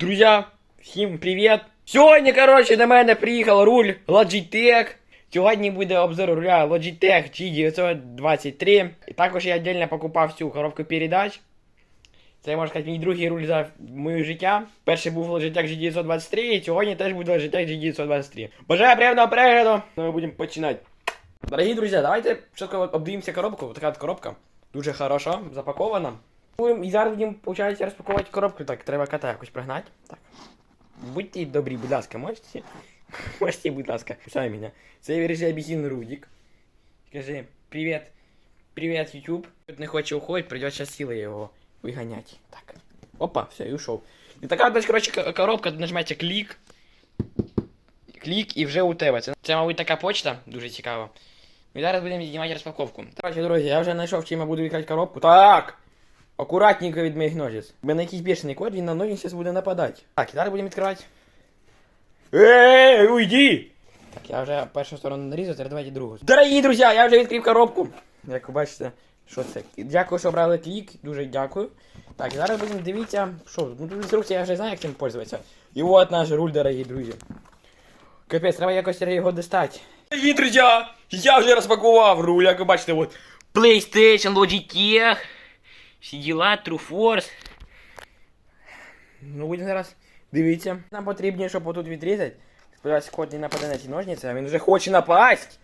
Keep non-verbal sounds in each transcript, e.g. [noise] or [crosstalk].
Друзья, всім привіт! Сьогодні, коротше, до мене приїхав руль Logitech. Сьогодні буде обзор руля Logitech G923. І також я віддільно покупав цю коробку передач. Це, можна сказати, мій другий руль за моє життя. Перший був Logitech G923, і сьогодні теж буде Logitech G923. Бажаю приємного перегляду! Ну, Ми будемо починати. Дорогі друзі, давайте обдивимося коробку. Така коробка. Дуже хороша, запакована. Будем- І зараз будемо, виходить, розпакувати коробку. Так, треба кота якось пригнати. Так. Будьте добрі, будь ласка, можете? [laughs] Можете, будь ласка, самі мене. Це вирішує Бізін Рудік. Скажи, привіт. Привіт, YouTube. Тут не хоче уходить, придется силой його виганяти. Так. Опа, все, і ушов. І така, десь, коротше, ко- коробка, тут нажимаєте клік. Клік і вже у тебе. Це, це мабуть, така почта, дуже цікава. І зараз будемо знімати розпаковку. Коротше, друзі, я вже знайшов, чим я буду відкривати коробку. Так! Акуратненько від моїх ножиць. У мене якийсь бешений кот, він на ноги зараз буде нападати. Так, і зараз будемо відкривати. Ей, уйди! Так, я вже першу сторону нарізав, тепер давайте другу. Дорогі друзі, я вже відкрив коробку. Як ви бачите, що це? Дякую, що брали клік, дуже дякую. Так, зараз будемо дивитися, що, ну тут інструкція, я вже знаю, як цим пользуватися. І от наш руль, дорогі друзі. Капець, треба якось його достати. Дорогі друзі, я вже розпакував руль, як ви бачите, от. PlayStation, Logitech, всі діла, True Force. Ну, будемо зараз дивіться. Нам потрібно, щоб отут відрізати. Сподіваюся, кот не нападе на ці ножниці, а він вже хоче напасть.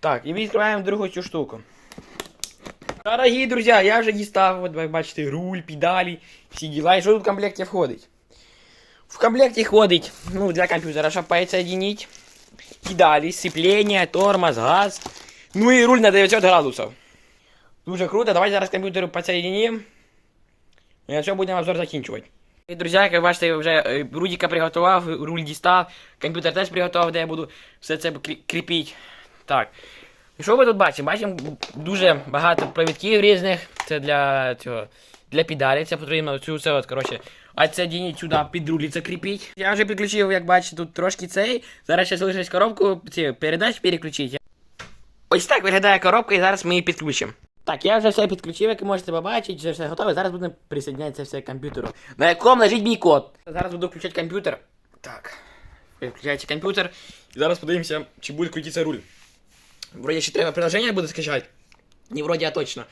Так, і відкриваємо другу цю штуку. Дорогі друзі, я вже дістав, от ви бачите, руль, педалі, всі діла. І що тут в комплекті входить? В комплекті входить, ну, для комп'ютера, щоб підсоединити. Педалі, сцеплення, тормоз, газ. Ну і руль на 900 градусів. Дуже круто, давайте зараз комп'ютер підсоединимо. І на цьому будемо обзор закінчувати. І, друзі, як ви бачите, вже е, Рудіка приготував, руль дістав, комп'ютер теж приготував, де я буду все це кріпити. Так. І що ми тут бачимо? Бачимо дуже багато провідків різних. Це для цього. Для педалі, це потрібно цю це от, коротше. А це дініть сюди під рулі закріпіть. Я вже підключив, як бачите, тут трошки цей. Зараз ще залишилось коробку ці передач переключити. Ось так виглядає коробка, і зараз ми її підключимо. Так, я вже все підключив, як ви можете побачити, вже все готове. Зараз будемо присоединятися все к комп'ютеру. На якому лежить мій код. Зараз буду включати комп'ютер. Так. Включається комп'ютер. І зараз подивимося, чи буде крутитися руль. Вроді ще треба приложення буде скачати. Не вроді, а точно.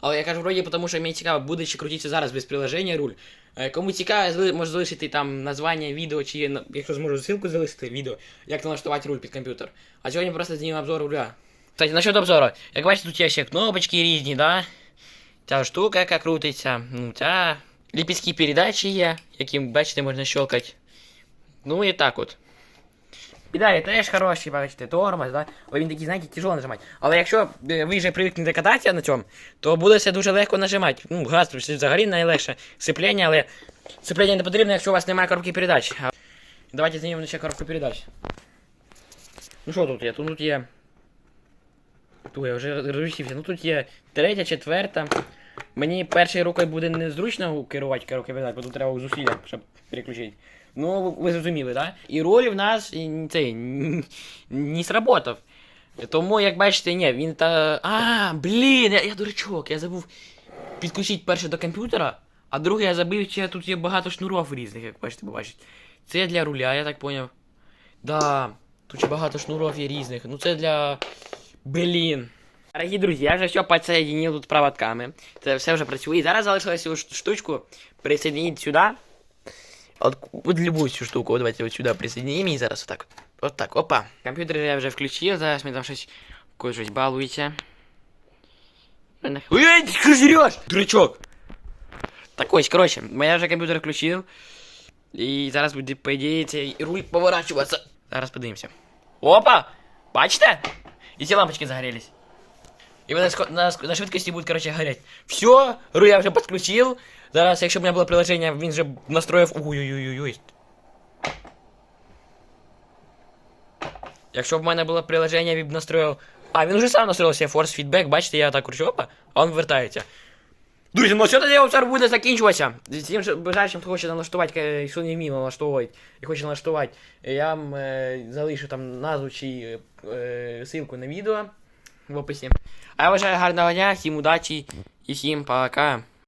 Але я кажу вроді, тому що мені цікаво, буде чи крутитися зараз без приложення руль. Е, Кому цікаво, може залишити там названня відео, чи якщо зможу ссылку залишити відео, як налаштувати руль під комп'ютер. А сьогодні просто знімемо обзор руля. Кстати, насчет обзору. Як бачите, тут є ще кнопочки різні, да? Ця штука, яка крутиться. Ну, ця. Ліпістки передачі є, яким, бачите, можна щелкати. Ну і так от. Педалі теж хороші, бачите, тормоз, да? Але він такий, знаєте, тяжело нажимати. Але якщо е, ви вже привикнете кататися на цьому, то буде все дуже легко нажимати. Ну, газ взагалі найлегше. Сцеплення, але сцеплення не потрібно, якщо у вас немає коробки передач. Давайте знімемо ще коробку передач. Ну що тут є? Тут, тут є. Ту, я вже розручився. Ну тут є третя, четверта. Мені першою рукою буде незручно керувати передач, бо тут треба зусилля, щоб переключити. Ну, ви- зрозуміли, так? І роль в нас цей не сработав. Тому, як бачите, ні, він та. А, блін, я, я дурачок, я забув підключити перше до комп'ютера, а друге я забив, що тут є багато шнуров різних, як бачите, побачите. Це для руля, я так поняв. Да, тут багато шнуров є різних. Ну це для. Блін. Дорогі друзі, я вже все підсоединив тут проводками. Це все вже працює. І зараз залишилось цю ш- штучку присоединити сюди. От, от любую цю штуку, от давайте от сюди присоединимо і зараз отак. От так, опа. Комп'ютер я вже включив, зараз ми там щось когось щось балується. Ой, ти що жреш? Дурачок! Так ось, коротше, я вже комп'ютер включив. І зараз буде, по ідеї, цей руль поворачуватися. Зараз подивимося. Опа! Бачите? І все лампочки загорелись. И на, ск- на швидкості будуть, короче, гореть. Все, руль я вже підключив. Зараз, якщо б у мене було приложення, він же настроїв. Ой-ой-ой-ой. Якщо б в мене було приложення, він настроїв. А, він вже сам настроїв себе Force Feedback, бачите, я так кручу, опа, а він вертається. Друзі, ну що тоді обзор буде закінчуватися? Всім бажаючим, хто хоче налаштувати, якщо не вміє налаштовувати і хоче налаштувати, я вам е, залишу там назву чи е, ссылку на відео в описі. А я бажаю гарного дня, всім удачі і всім пока.